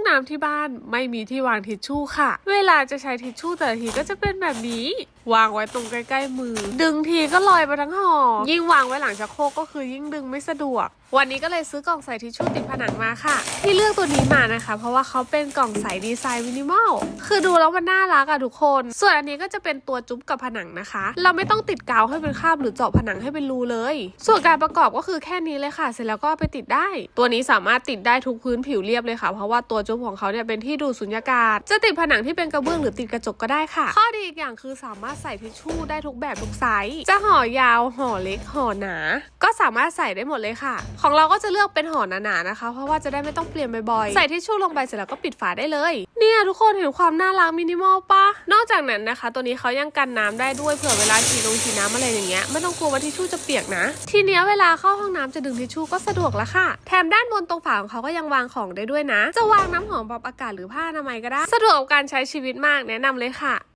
องน้ำที่บ้านไม่มีที่วางทิชชู่ค่ะ เวลาจะใช้ทิชชู่แต่ละทีก็จะเป็นแบบนี้ วางไว้ตรงใกล้ๆมือ ดึงทีก็ลอยไปทั้งห่อ ยิ่งวางไว้หลังชักโครกก็คือยิ่งดึงไม่สะดวก วันนี้ก็เลยซื้อกล่องใส่ทิชชู่ติดผนังมาค่ะ ที่เลือกตัวนี้มานะคะ เพราะว่าเขาเป็นกล่องใสดีไซน์มินิมอล คือดูแล้วมันน่ารักอะทุกคน ส่วนอันนี้ก็จะเป็นตัวจุ๊บกับผนังนะคะ เราไม่ต้องติดกาวให้เป็นคราบหรือเจาะผนังให้เป็นรูเลย ส่วนการประกอบก็คือแค่นี้เลยค่ะ เสร็จแล้วก็ไปติดได้ ตัวนี้สามารถติดได้ทุกพื้นผิวเรียบเลยค่ะ เพราะว่าตัวจุ๊บของเขาเนี่ยเป็นที่ดูดสุญญากาศ จะติดผนังที่เป็นกระเบื้องหรือติดกระจกก็ได้ค่ะ ข้อดีอีกอย่างคือสามารถใส่ทิชชู่ได้ทุกแบบทุกไซส์จะห่อยาวห่อเล็กห่อหนา ก็สามารถใส่ได้หมดเลยค่ะ ของเราก็จะเลือกเป็นห่อหนาๆนะคะ เพราะว่าจะได้ไม่ต้องเปลี่ยนบ่อยๆใส่ทิชชู่ลงไปเสร็จแล้วก็ปิดฝาได้เลย เนี่ยทุกคนเห็นความน่ารักมินิมอลปะนอกจากนั้นนะคะ ตัวนี้เขายังกันน้ำได้ด้วยเผื่อเวลาฉีดลงฉีดน้ำอะไรอย่างเงี้ยไม่ต้องกลัวว่าทิชชู่จะเปียกนะ ทีเนี้ยเวลาเข้าห้องน้ำจะดึงทิชชู่ก็สะดวกละค่ะ แถมด้านบนตรงฝาของเขาก็ยังวางของได้ด้วยนะ จะวางน้ำหอมปรับอากาศหรือผ้าอนามัยก็ได้ สะดวกกับการใช้ชีวิตมากแนะนำเลยค่ะ